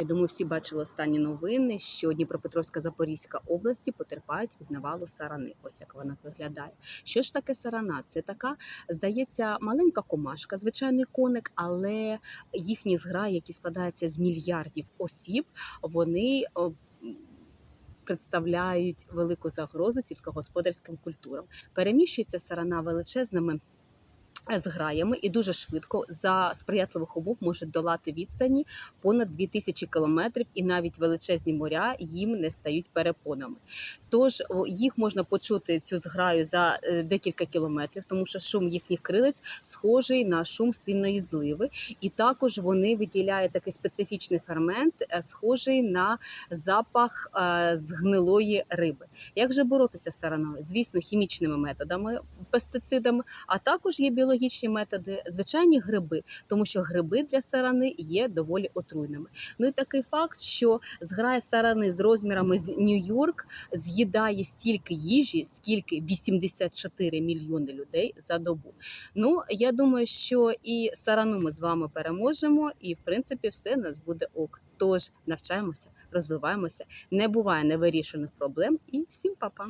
Я думаю, всі бачили останні новини, що Дніпропетровська Запорізька області потерпають від навалу сарани. Ось як вона виглядає. Що ж таке сарана? Це така, здається, маленька комашка, звичайний коник, але їхні зграї, які складаються з мільярдів осіб, вони. Представляють велику загрозу сільськогосподарським культурам. Переміщується сарана величезними е, зграями і дуже швидко за сприятливих умов може долати відстані понад 2000 кілометрів, і навіть величезні моря їм не стають перепонами. Тож їх можна почути цю зграю за е, декілька кілометрів, тому що шум їхніх крилець схожий на шум сильної зливи, і також вони виділяють такий специфічний фермент, е, схожий на запах е, згнилої риби. Як же боротися з сараною? Звісно, хімічними методами, пестицидами, а також є біологічні методи, звичайні гриби, тому що гриби для сарани є доволі отруйними. Ну і такий факт, що зграя сарани з розмірами з Нью-Йорк з'їдає стільки їжі, скільки 84 мільйони людей за добу. Ну я думаю, що і сарану ми з вами переможемо, і в принципі все нас буде ок. Тож навчаємося, розвиваємося, не буває невирішених проблем і всім па-па!